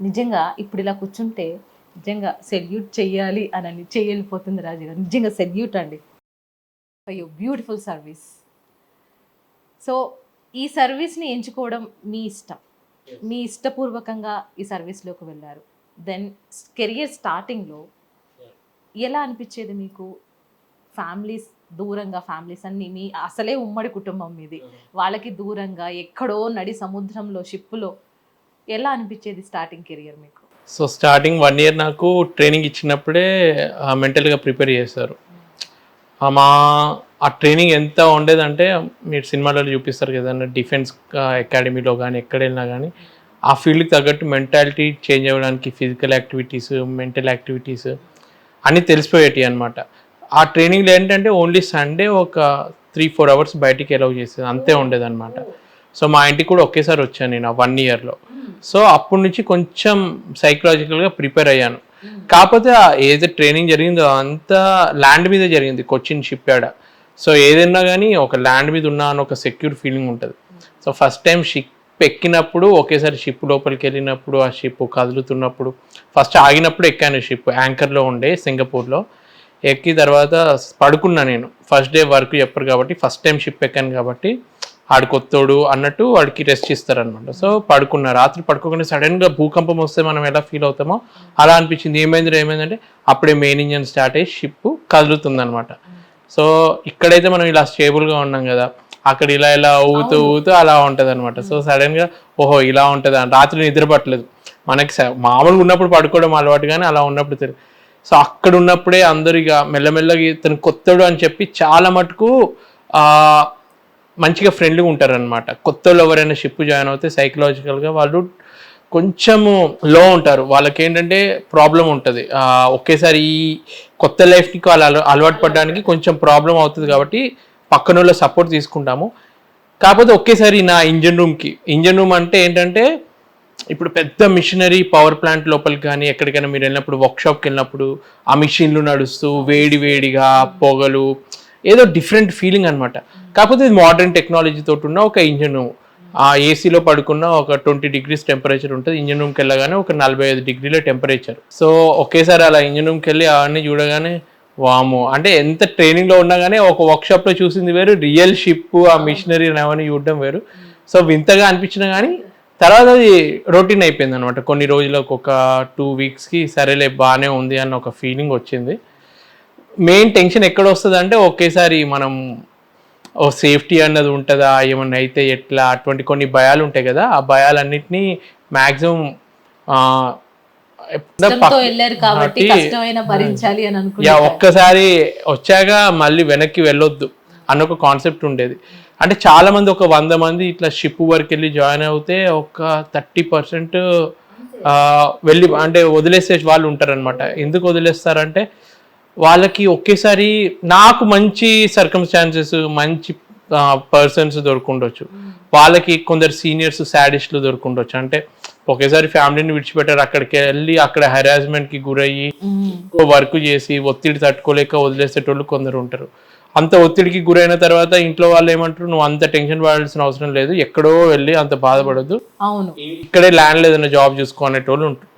నిజంగా ఇప్పుడు ఇలా కూర్చుంటే నిజంగా సెల్యూట్ చెయ్యాలి అని అని చెయ్యలిపోతుంది రాజు గారు. నిజంగా సెల్యూట్ అండి. అయ్యో బ్యూటిఫుల్ సర్వీస్ సో ఈ సర్వీస్ని ఎంచుకోవడం మీ ఇష్టం. మీ ఇష్టపూర్వకంగా ఈ సర్వీస్లోకి వెళ్ళారు. దెన్ కెరియర్ స్టార్టింగ్లో ఎలా అనిపించేది మీకు? ఫ్యామిలీస్ దూరంగా ఫ్యామిలీస్ అన్ని మీ అసలే ఉమ్మడి కుటుంబం మీది. వాళ్ళకి దూరంగా ఎక్కడో నడి సముద్రంలో షిప్పులో ఎలా అనిపించేది స్టార్టింగ్ కెరియర్ మీకు? సో స్టార్టింగ్ వన్ ఇయర్ నాకు ట్రైనింగ్ ఇచ్చినప్పుడే మెంటల్గా ప్రిపేర్ చేశారు. మా ఆ ట్రైనింగ్ ఎంత ఉండేదంటే మీరు సినిమాలలో చూపిస్తారు కదండి డిఫెన్స్ అకాడమీలో కానీ ఎక్కడ వెళ్ళినా కానీ ఆ ఫీల్డ్కి తగ్గట్టు మెంటాలిటీ చేంజ్ అవ్వడానికి ఫిజికల్ యాక్టివిటీస్ మెంటల్ యాక్టివిటీస్ అన్నీ తెలిసిపోయేటి అనమాట ఆ ట్రైనింగ్లో ఏంటంటే ఓన్లీ సండే ఒక త్రీ ఫోర్ అవర్స్ బయటికి అలౌ చేసేది. అంతే ఉండేదన్నమాట. సో మా ఇంటికి కూడా ఒకేసారి వచ్చాను నేను ఆ వన్ ఇయర్లో సో అప్పటి నుంచి కొంచెం సైకలాజికల్గా ప్రిపేర్ అయ్యాను. కాకపోతే ఏదైతే ట్రైనింగ్ జరిగిందో అంతా ల్యాండ్ మీద జరిగింది కొచ్చిన్ షిప్ యాడ. సో ఏదైనా కానీ ఒక ల్యాండ్ మీద ఉన్నా అని ఒక సెక్యూర్ ఫీలింగ్ ఉంటుంది. సో ఫస్ట్ టైం షిప్ ఎక్కినప్పుడు ఒకేసారి షిప్ లోపలికి వెళ్ళినప్పుడు ఆ షిప్ కదులుతున్నప్పుడు ఫస్ట్ ఆగినప్పుడు ఎక్కాను షిప్ యాంకర్లో ఉండే సింగపూర్లో. ఎక్కి తర్వాత పడుకున్నా నేను. ఫస్ట్ డే వర్క్ చెప్పరు కాబట్టి ఫస్ట్ టైం షిప్ ఎక్కాను కాబట్టి ఆడు కొత్తోడు అన్నట్టు వాడికి రెస్ట్ ఇస్తారనమాట సో పడుకున్నా రాత్రి పడుకోకుండా సడన్గా భూకంపం వస్తే మనం ఎలా ఫీల్ అవుతామో అలా అనిపించింది. ఏమైంది ఏమైందంటే అప్పుడే మెయిన్ ఇంజన్ స్టార్ట్ అయ్యి షిప్ కదులుతుందనమాట సో ఇక్కడైతే మనం ఇలా స్టేబుల్గా ఉన్నాం కదా అక్కడ ఇలా ఇలా ఊగుతూ ఊగుతూ అలా ఉంటుంది అనమాట సో సడన్గా ఓహో ఇలా ఉంటుంది? అని రాత్రి నిద్ర పట్టలేదు. మనకి స- మామూలుగా ఉన్నప్పుడు పడుకోవడం అలవాటు కానీ అలా ఉన్నప్పుడు తెలియదు సో అక్కడ ఉన్నప్పుడే అందరు ఇక మెల్లమెల్లగా ఇతను కొత్తడు అని చెప్పి చాలా మటుకు ఆ, మంచిగా ఫ్రెండ్లీగా ఉంటారనమాట కొత్తలో ఎవరైనా షిప్ జాయిన్ అవుతే సైకలాజికల్గా వాళ్ళు కొంచెము లో ఉంటారు. వాళ్ళకి ఏంటంటే ప్రాబ్లం ఉంటుంది ఒకేసారి ఈ కొత్త లైఫ్కి వాళ్ళు అల- అలవాటు పడడానికి కొంచెం ప్రాబ్లం అవుతుంది కాబట్టి పక్కన వాళ్ళ సపోర్ట్ తీసుకుంటాము. కాకపోతే ఒకేసారి నా ఇంజన్ రూమ్కి ఇంజన్ రూమ్ అంటే ఏంటంటే ఇప్పుడు పెద్ద మిషనరీ పవర్ ప్లాంట్ లోపలికి కానీ ఎక్కడికైనా మీరు వెళ్ళినప్పుడు వర్క్షాప్కి వెళ్ళినప్పుడు ఆ మిషన్లు నడుస్తూ వేడి వేడిగా పొగలు ఏదో డిఫరెంట్ ఫీలింగ్ అనమాట కాకపోతే ఇది మోడర్న్ టెక్నాలజీ తోటి ఉన్న ఒక ఇంజన్ ఆ ఏసీలో పడుకున్న ఒక ట్వంటీ డిగ్రీస్ టెంపరేచర్ ఉంటుంది. ఇంజన్ రూమ్కి వెళ్ళగానే ఒక నలభై ఐదు డిగ్రీల టెంపరేచర్ సో ఒకేసారి అలా ఇంజన్ రూమ్కి వెళ్ళి అవన్నీ చూడగానే వాము అంటే ఎంత ట్రైనింగ్లో ఉన్నా కానీ ఒక వర్క్షాప్లో చూసింది వేరు రియల్ షిప్ ఆ మిషనరీ అవన్నీ చూడడం వేరు. సో వింతగా అనిపించినా కానీ తర్వాత అది రొటీన్ అయిపోయింది అనమాట కొన్ని రోజులకు ఒక టూ వీక్స్కి సరేలే బాగానే ఉంది అన్న ఒక ఫీలింగ్ వచ్చింది. మెయిన్ టెన్షన్ ఎక్కడ వస్తుంది అంటే ఒకేసారి మనం ఓ సేఫ్టీ అన్నది ఉంటుందా? ఏమన్నా అయితే ఎట్లా? అటువంటి కొన్ని భయాలు ఉంటాయి కదా ఆ భయాలన్నిటినీ మ్యాక్సిమం యా ఒక్కసారి వచ్చాక మళ్ళీ వెనక్కి వెళ్ళొద్దు అన్న ఒక కాన్సెప్ట్ ఉండేది. అంటే చాలా మంది ఒక వంద మంది ఇట్లా షిప్ వరకు వెళ్ళి జాయిన్ అవుతే ఒక థర్టీ పర్సెంట్ వెళ్ళి అంటే వదిలేసే వాళ్ళు ఉంటారనమాట ఎందుకు వదిలేస్తారంటే వాళ్ళకి ఒకేసారి నాకు మంచి సర్కమ్స్టాన్సెస్ మంచి పర్సన్స్ దొరుకుండొచ్చు. వాళ్ళకి కొందరు సీనియర్స్ శాడిస్టులు దొరుకుండొచ్చు. అంటే ఒకేసారి ఫ్యామిలీని విడిచిపెట్టారు అక్కడికి వెళ్ళి అక్కడ హెరాస్మెంట్కి గురయ్యి వర్క్ చేసి ఒత్తిడి తట్టుకోలేక వదిలేసేటోళ్ళు కొందరు ఉంటారు. అంత ఒత్తిడికి గురైన తర్వాత ఇంట్లో వాళ్ళు ఏమంటారు నువ్వు అంత టెన్షన్ పడాల్సిన అవసరం లేదు ఎక్కడో వెళ్ళి అంత బాధపడద్దు. అవును. ఇక్కడే ల్యాండ్ ఏదైనా జాబ్ చూసుకో అనేటోళ్ళు ఉంటారు.